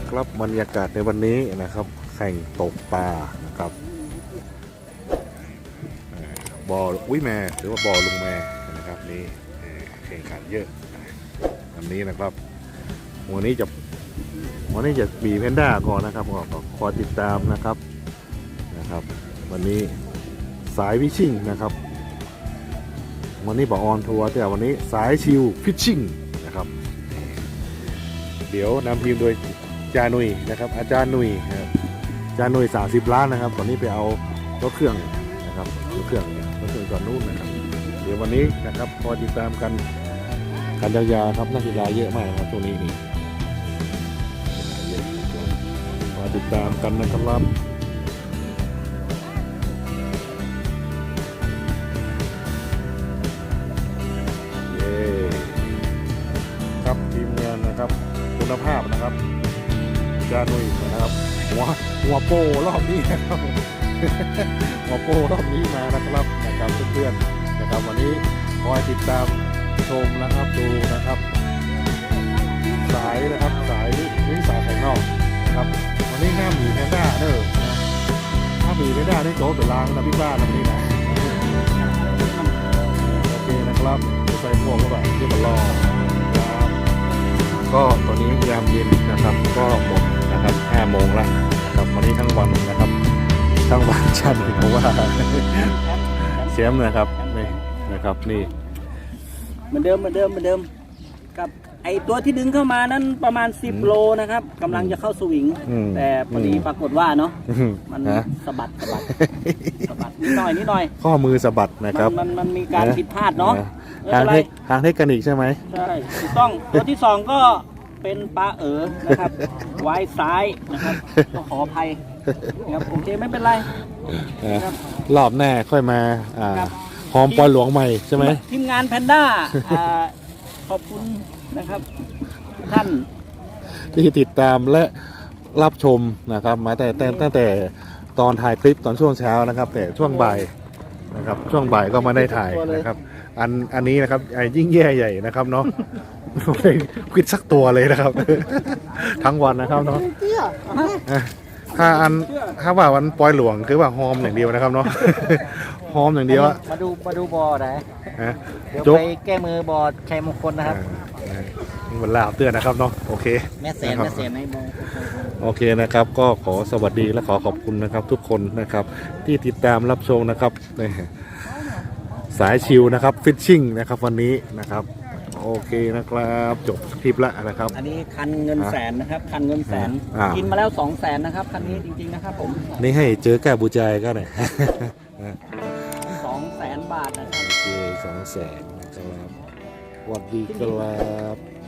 นะครับบรรยากาศในวันนี้นะครับ แข่งตกปลานะครับเอ่อบ่ออุ้ยแม่หรือว่าบ่อลุงแม่นะครับนี่แข่งขันเยอะวันนี้นะครับวันนี้จะวันนี้จะมีเพนด้าก่อนนะครับก็ก็คอติดตามนะครับนะครับ วันนี้สายวิชิ่งนะครับวันนี้บอกออนทัวร์แต่วันนี้สายชิลฟิชชิ่งนะครับ เดี๋ยวนำทีมโดย จานุยนะครับ อาจารย์นุยนะครับจานุย30ล้านนะครับ ตอนนี้ไปเอารถเครื่องนะครับรถเครื่องรถเครื่องก่อนนู้นนะครับ เดี๋ยววันนี้นะครับคอติดตามกันกันยาวๆครับนักกีฬาเยอะมากครับตรงนี้นี่เยอะนะครับคอยติดตามกันนะครับเย้ครับทีมงานนะครับคุณภาพนะครับ จานุยนะครับหัวหัวโปรอบนี้นะครับหัวโปรอบนี้มานะครับนะครับเพื่อนๆนะครับวันนี้คอยติดตามชมนะครับดูนะครับ สายนะครับสายวิ่งสายแข่งนอกนะครับวันนี้หน้าหมีแพนด้าเด้อนะถ้าหมีแพนด้าได้โต๊ะเป็นล้างนะพี่บ้านนะวันนี้นะ ทั้งวันจันทร์เพราะว่าแชมป์นะครับนี่นะครับนี่เหมือนเดิมเหมือนเดิมเหมือนเดิมกับไอตัวที่ดึงเข้ามานั้นประมาณ 10 โลนะครับกำลังจะเข้าสวิง อืมแต่พอดีปรากฏว่าเนาะอืมมันฮะ สะบัดสะบัดสะบัดนิดหน่อยนิดหน่อยข้อมือสะบัดนะครับ มันมันมันมีการผิดพลาดเนาะไม่ทางเป็นไร เทคทางเทคนิคใช่ไหม ใช่ถูกต้องตัวที่สองก็เป็นปลาเอ๋อนะครับ ไว้ซ้ายนะครับก็ขออภัยนะครับโอเคไม่เป็นไร นะรอบหน้าค่อยมาอ่าครับ หอมปลอยหลวงใหม่ใช่ไหม ทีมงานแพนด้าอ่าขอบคุณนะครับทุกท่าน ที่ติดตามและรับชมนะครับ มาแต่แต่ตั้งแต่ตอนถ่ายคลิปตอนช่วงเช้านะครับ แต่ช่วงบ่ายนะครับ ช่วงบ่ายก็มาได้ถ่ายนะครับ อันอันนี้นะครับไอ้ยิ่งแย่ใหญ่นะครับเนาะไม่ได้ควิดสักตัวเลยนะครับ ทั้งวันนะครับเนาะอะ ถ้าอันถ้าว่าวันปล่อยหลวงคือว่าฮอมอย่างเดียวนะครับเนาะฮอมอย่างเดียวอะ มาดูมาดูบอไหนฮะเดี๋ยวจกไปแก้มือบอชัยมงคลนะครับ อ่านี่มันลาบเตือนนะครับเนาะโอเค แม่แสนนะครับแม่แสนในบอ โอเคนะครับก็ขอสวัสดีและขอขอบคุณนะครับ ทุกคนนะครับที่ติดตามรับชมนะครับนี่สายชิลนะครับฟิชชิ่งนะครับวันนี้นะครับ โอเคนะครับ จบคลิปแล้วนะครับ อันนี้คันเงินแสนนะครับ คันเงินแสน อ่ากิ กินมาแล้วสองแสนนะครับ คันนี้จริงๆนะครับผมนี่ให้เจอแก้บูใจก็หน่อย สองแสนบาทนะครับ โอเคสองแสนนะครับสวัสดีครับ